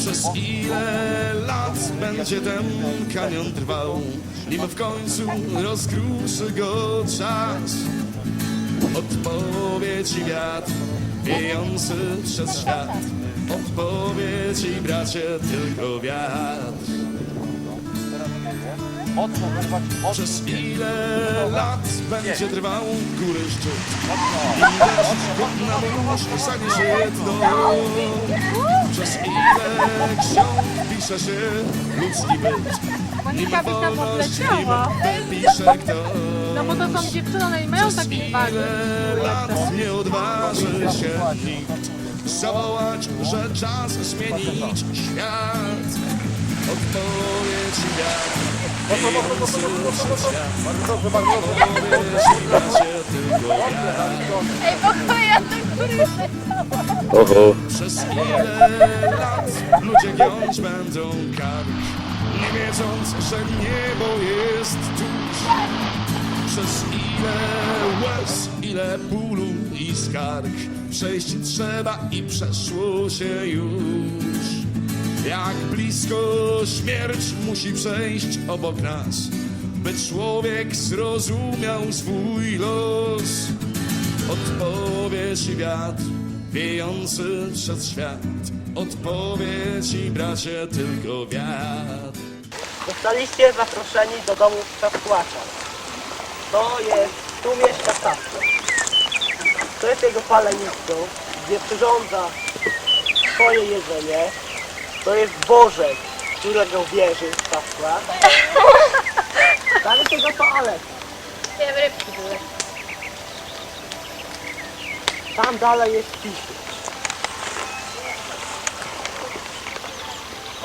Przez ile lat będzie ten kanion trwał, nim w końcu rozkruszy go czas? Odpowiedzi wiatr wiejący przez świat, odpowiedzi bracie tylko wiatr. Przez ile lat będzie trwał góry szczyt? Deszcz godna mórz zaniesie dno Przez ile ksiąg pisze się ludzki byt? Nim Monika byś tam odleciała. pisze kto No bo to są dziewczyny, one nie mają Przez takiej wagi. ile lat nie odważy się nikt Zawołać, że czas zmienić świat? Odpowiedź wiatr Ej, bo ja ten, który Oho. Przez ile lat ludzie giąć będą kark Nie wiedząc, że niebo jest tuż Przez ile łez, ile bólu i skarg Przejść trzeba i przeszło się już Jak blisko śmierć musi przejść obok nas By człowiek zrozumiał swój los Odpowiedź wiatr wiejący przez świat Odpowiedź bracie tylko wiatr Zostaliście zaproszeni do domu Sasquatcha. To jest, tu mieszka Sasquatch. To jest jego palenisko, gdzie przyrządza swoje jedzenie. To jest Bożek, którego wierzy. Tam jest jego toalet. Wiem, rybki były. Tam dalej jest pisie.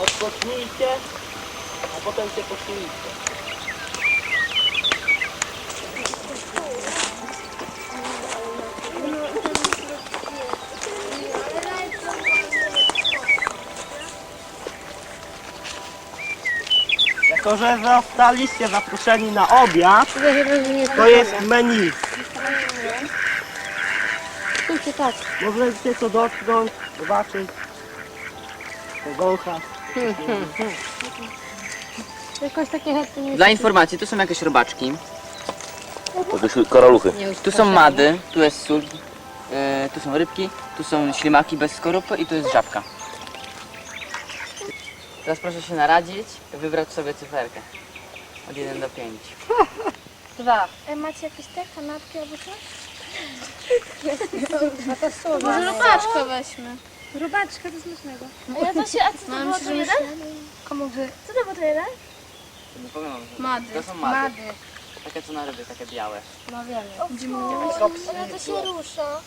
Odpocznijcie, a potem się pośmiejcie. Jako, że zostaliście zaproszeni na obiad, to jest menu. Stójcie tak. Możecie to dotknąć, zobaczyć, powąchać. Jakoś takie chętnie nie Dla informacji, tu są jakieś robaczki, To koraluchy. tu są mady, tu jest sól, e, tu są rybki, tu są ślimaki bez skorupy i tu jest żabka. Teraz proszę się naradzić, wybrać sobie cyferkę. Od 1 do 5. Dwa. E, macie jakieś te kanapki albo coś? Może robaczkę weźmy. Robaczka do smacznego. A ja to się, a co to No, było to jeden? Komu wy? Co to było to jeden? Nie powiem wam, że- Mady. To są mady. Takie co na ryby, takie białe. No wiemy. Ale to się rusza.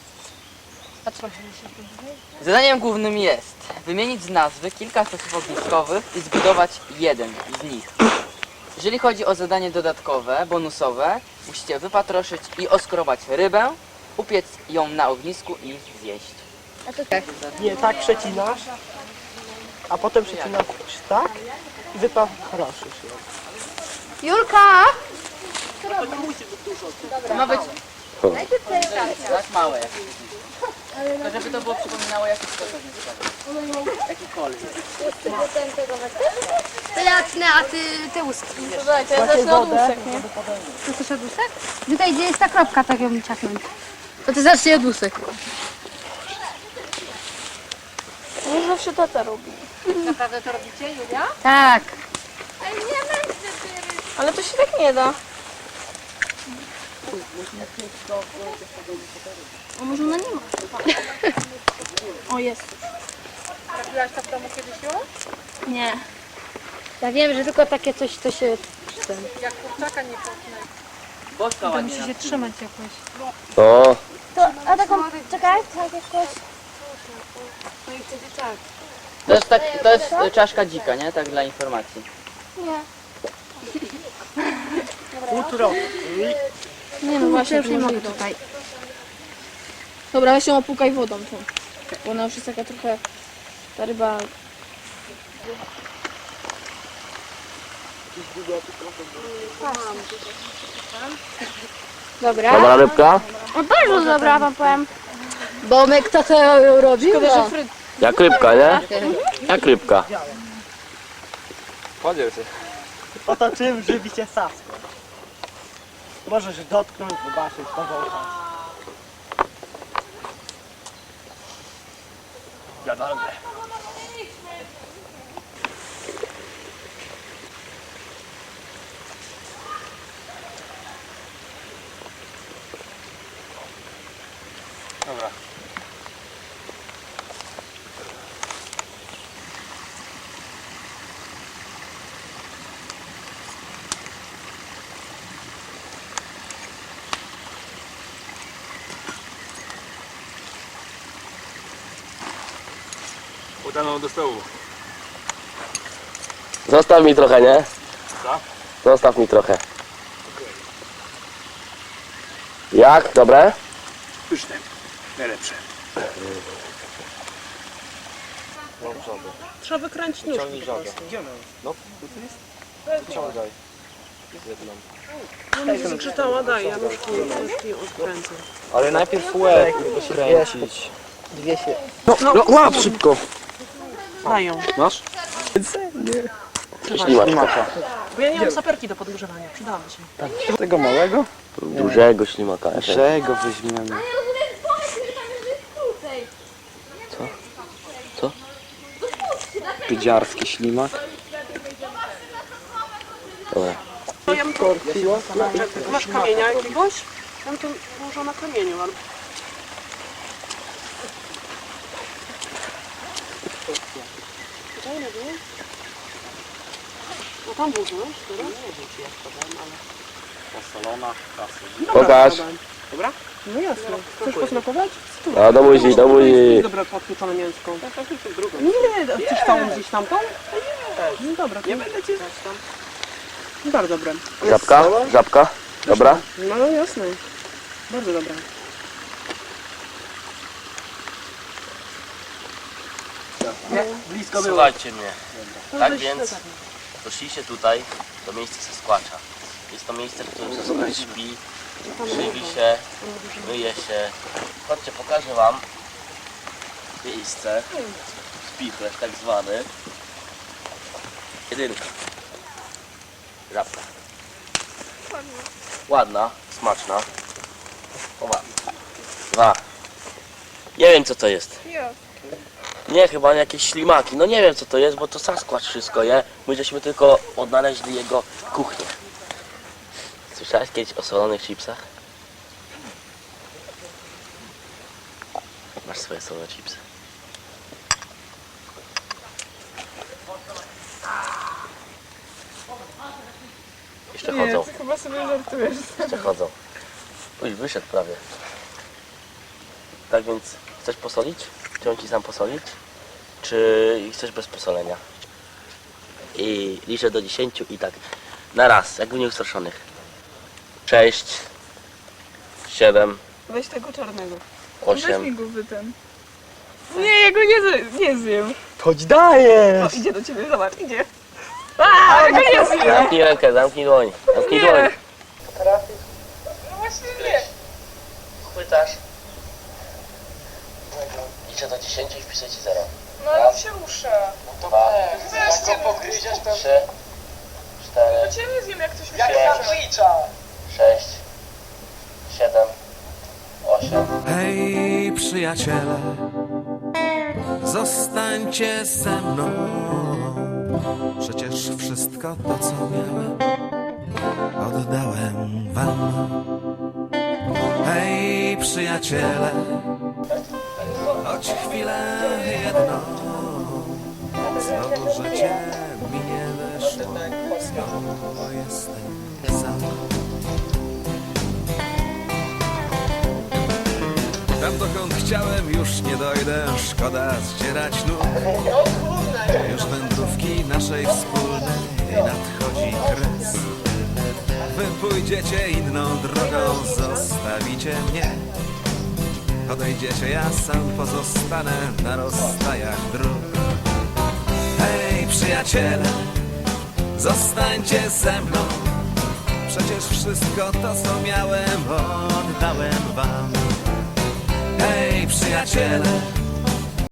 Zadaniem głównym jest wymienić z nazwy kilka stosów ogniskowych i zbudować jeden z nich. Jeżeli chodzi o zadanie dodatkowe, bonusowe, musicie wypatroszyć i oskrobać rybę, upiec ją na ognisku i zjeść. Nie, tak przecinasz, a potem przecinasz tak i wypatroszysz ją. Julka! To ma być tak małe jak Tylko żeby to było przypominało jakiś stos ogniskowy. Jakikolwiek. To ja tnę, a ty te ustki. Słuchajcie, ja zacznę od łusek, nie? To chcesz od usek? Tutaj gdzie jest ta kropka, tak ją ciachnąć. To ty zacznij od usek. Nie zawsze tata robi. Naprawdę to robicie, Julia? Tak. Ale to się tak nie da. A może ona nie ma? O, jest. Robiłaś to w domu kiedyś, Jula? Nie. Ja wiem, że tylko takie coś to się... Ten, Jak kurczaka nie. Boska ładnie musi się trzymać jakoś. O, To, a taką, czekaj, tak jakoś. To jest, tak, to jest czaszka dzika, nie? Tak dla informacji. Nie. Futro. Nie no właśnie, już nie mogę tutaj. Dobra, weź ją opłukaj wodą tą. Bo ona już jest taka trochę... Ta ryba... Dobra. dobra rybka? O, bardzo dobra, wam powiem. Bomek to co robił? Szkoda, że fryt... Jak rybka, nie? Jak rybka. Oto czym żywi się sasko. Możesz dotknąć, zobaczyć, powąchać. Jadalne. Udaną do stołu. Zostaw mi trochę, nie? Zostaw mi trochę. Jak? Dobre? Pyszne. Najlepsze. Trzeba wykręcić nóżki po prostu. No mi skrzyczała, daj, ja nóżki, nóżki odkręcę. Ale najpierw łeb kręcić. Dwie się. No, no łap szybko. Dają. Masz? Ślimaka. Bo ja nie mam saperki do podgrzewania, przydałaby się. Tego małego? Dużego ślimaka. Czego weźmiemy? Co? Pydziarski ślimak. Dobra. No ja bym to... Masz kamienia jakiegoś? Ja bym to położyła na kamieniu, ale... Tutaj na dół? No tam włożysz, teraz? Pokaż. Dobra? No jasne. Chcesz posmakować? A do buzi, do buzi. Dobra, podpieczone mięsko. Nie, a chcesz całą gdzieś tamtą? No dobra. Nie będę cię tam. No Bardzo dobre. Żabka? Żabka? Dobra? No jasne. Bardzo dobre. Blisko było. Słuchajcie mnie. Tak więc doszliście tutaj do miejsca Sasquatcha. Jest to miejsce, w którym Sasquatch śpi, żywi się, myje się. Chodźcie, pokażę wam miejsce. Spichlerz tak zwany. Jedynka. Żabka. Ładna, smaczna. O, ładna. Dwa. Nie wiem co to jest. Nie, chyba jakieś ślimaki. No nie wiem co to jest, bo to Sasquatch wszystko je. My żeśmy tylko odnaleźli jego kuchnię. Słyszałeś kiedyś o solonych chipsach? Masz swoje solone chipsy. Jeszcze chodzą. Chyba sobie żartujesz. Jeszcze chodzą. Uj, wyszedł prawie. Tak więc chcesz posolić? Czy on ci sam posolić? Czy chcesz bez posolenia? I liczę do 10 i tak na raz, jakby nieustraszonych. 6, 7, Weź tego czarnego. 8. go wytem. Nie, ja go nie, zje- nie zjem. Chodź dajesz! O, idzie do ciebie, zobacz, idzie. A, ja go nie zjem. Zamknij rękę, zamknij dłoń. Zamknij dłoń właśnie nie. Chwytasz. Liczę do 10 i wpiszę ci 0. No ale się rusza. 2, Weźcie go. 3, 4, Cię nie zjem, jak coś mi Jak się tam rusza. 6, 7, 8. Hej, przyjaciele, zostańcie ze mną. Przecież wszystko to, co miałem, oddałem wam. Hej, przyjaciele, chwilę jedną, znowu życie mi nie weszło, znowu jestem sam. Tam dokąd chciałem już nie dojdę, szkoda zdzierać nóg. Już wędrówki naszej wspólnej nadchodzi kres. Wy pójdziecie inną drogą, zostawicie mnie Odejdziecie, ja sam pozostanę na rozstajach dróg. Hej przyjaciele, zostańcie ze mną. Przecież wszystko to co miałem oddałem wam. Hej przyjaciele,